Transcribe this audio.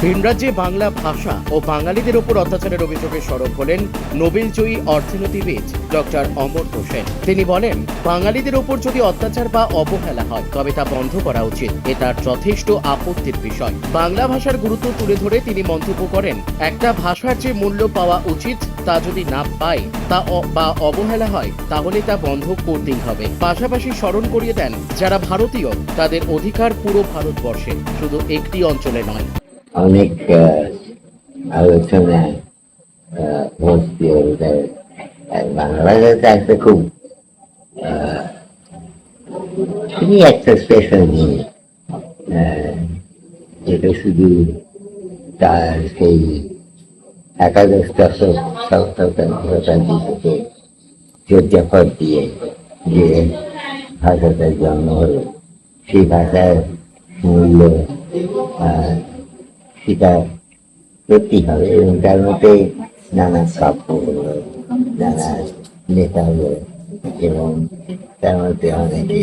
ভিনরাজ্যে বাংলা ভাষা ও বাঙালিদের ওপর অত্যাচারের অভিযোগে সরব হলেন নোবেলজয়ী অর্থনীতিবিদ ডক্টর অমর্ত্য সেন। তিনি বলেন, বাঙালিদের ওপর যদি অত্যাচার বা অবহেলা হয়, তবে তা বন্ধ করা উচিত। এটা যথেষ্ট আপত্তির বিষয়। বাংলা ভাষার গুরুত্ব তুলে ধরে তিনি মন্তব্য করেন, একটা ভাষার যে মূল্য পাওয়া উচিত, তা যদি না পায়, তা বা অবহেলা হয়, তাহলে তা বন্ধ করতেই হবে। পাশাপাশি স্মরণ করিয়ে দেন, যারা ভারতীয়, তাদের অধিকার পুরো ভারতবর্ষে, শুধু একটি অঞ্চলে নয়। অনেক আলোচনা হচ্ছে ওদের আর বাংলাদেশে একটা খুব খুবই একটা স্পেশাল জিনিস যেটা শুধু তার সেই একাদশটা শতাব্দী থেকে দিয়ে যে ভাষাটার জন্ম হলো সেই ভাষার মূল্য আহ, সেটা করতেই হবে এবং তার মধ্যে নানা কাব্য নানা নেতা হলো এবং তার মধ্যে অনেকে